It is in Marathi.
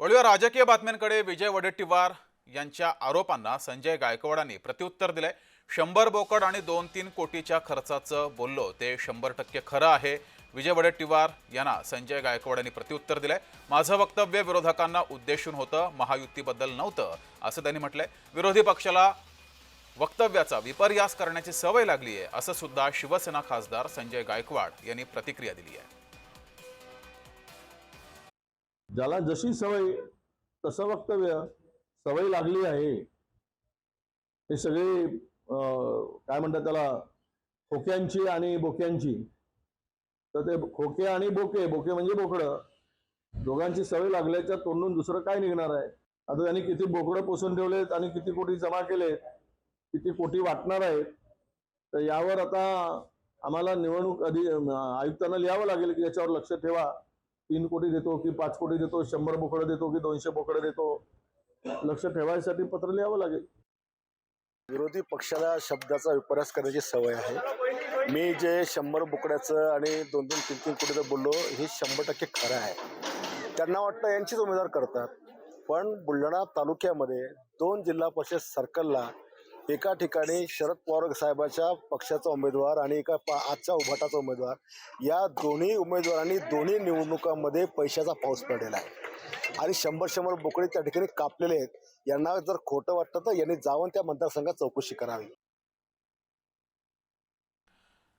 वळूया राजकीय बातम्यांकडे. विजय वडेट्टीवार यांच्या आरोपांना संजय गायकवाडांनी प्रत्युत्तर दिलंय. शंभर बोकड आणि दोन तीन कोटीच्या खर्चाचं बोललो ते शंभर टक्के खरं आहे. विजय वडेट्टीवार यांना संजय गायकवाड यांनी प्रत्युत्तर दिलंय. माझं वक्तव्य विरोधकांना उद्देशून होतं महायुतीबद्दल नव्हतं असं त्यांनी म्हटलंय. विरोधी पक्षाला वक्तव्याचा विपर्यास करण्याची सवय लागली आहे असं सुद्धा शिवसेना खासदार संजय गायकवाड यांनी प्रतिक्रिया दिली आहे ज्याला जशी सवय तसं वक्तव्य सवय लागली आहे. हे सगळे काय म्हणतात त्याला खोक्यांची आणि बोक्यांची. तर ते खोके आणि बोके बोके म्हणजे बोकडं. दोघांची सवय लागल्याच्या तोंडून दुसरं काय निघणार आहे? आता त्यांनी किती बोकडं पोसून ठेवलेत आणि किती कोटी जमा केलेत किती कोटी वाटणार आहेत? तर यावर आता आम्हाला निवडणूक अधि आयुक्तांना लिहावं लागेल की याच्यावर लक्ष ठेवा. तीन कोटी देतो की पाच कोटी देतो शंभर बोकडं देतो की दोनशे बोकडं देतो. लक्ष ठेवायसाठी पत्र लिहावं लागेल. विरोधी पक्षाला शब्दाचा विपर्यास करण्याची सवय आहे. मी जे शंभर बोकड्याचं आणि दोन दोन तीन तीन कोटीचं बोललो हे शंभर टक्के खरं आहे. त्यांना वाटतं यांचीच उमेदवार करतात. पण बुलढाणा तालुक्यामध्ये दोन जिल्हा परिषद सर्कलला एका ठिकाणी शरद पवार साहेबाच्या पक्षाचा उमेदवार आणि एका पा आजच्या उभाटाचा उमेदवार. या दोन्ही उमेदवारांनी दोन्ही निवडणुकांमध्ये पैशाचा पाऊस पडलेला आहे. आणि शंभर शंभर बोकडे त्या ठिकाणी कापलेले आहेत. यांना जर खोटं वाटतं तर यांनी जाऊन त्या मतदारसंघात चौकशी करावी.